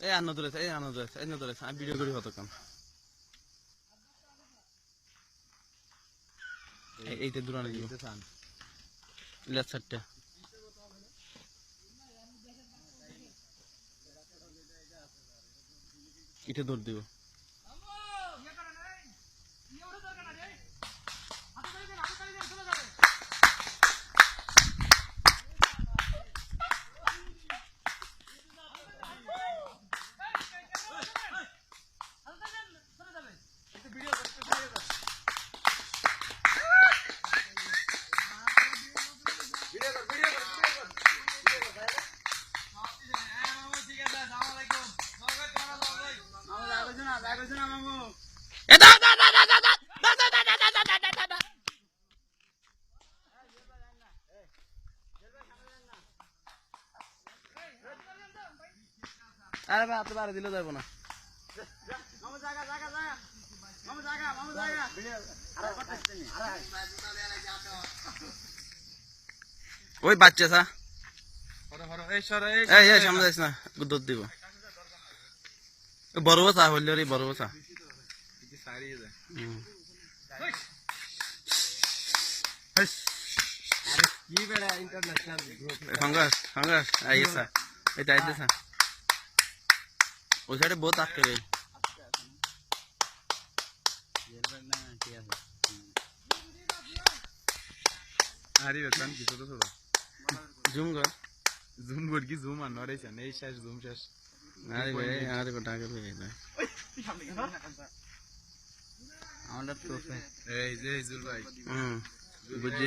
এই আনন্দ রয়েছে এই আনন্দ রয়েছে এই আনন্দ আমি ভিডিও করি হতো কাম এইটা দূরানো দিব লেফট সাইডটা। এটা দৌড় দিব। আরে ভাই হাতে দিলে যাব না। ওই বাচ্চা সা এই এই সামনে যাইস না দুধ দিব। রে বড় চা হুম। ফাঙ্গাস ফাঙ্গাস আইসা এটা আইতেছা ওই সাইডে বহুত আটকে রে আরে বেতন কি ছোট ছোট জুম কর। জুম কর কি জুম আর চান এই শেষ জুম শেষ। আমাদের তো এই যে ভাই বুঝছি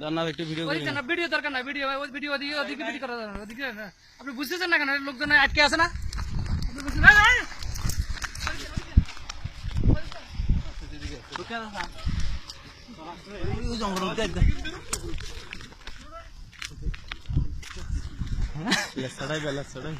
জানা একটু ভিডিও করি ভিডিও দরকার না ভিডিও ভিডিও ওদিকে ওদিকে ভিডিও করা দরকার ওদিকে না। আপনি বুঝতেছেন না কেন লোকজন আটকে আছে না আপনি বুঝছেন না? এই, এই, লেসাড়াই বেলা সড়াই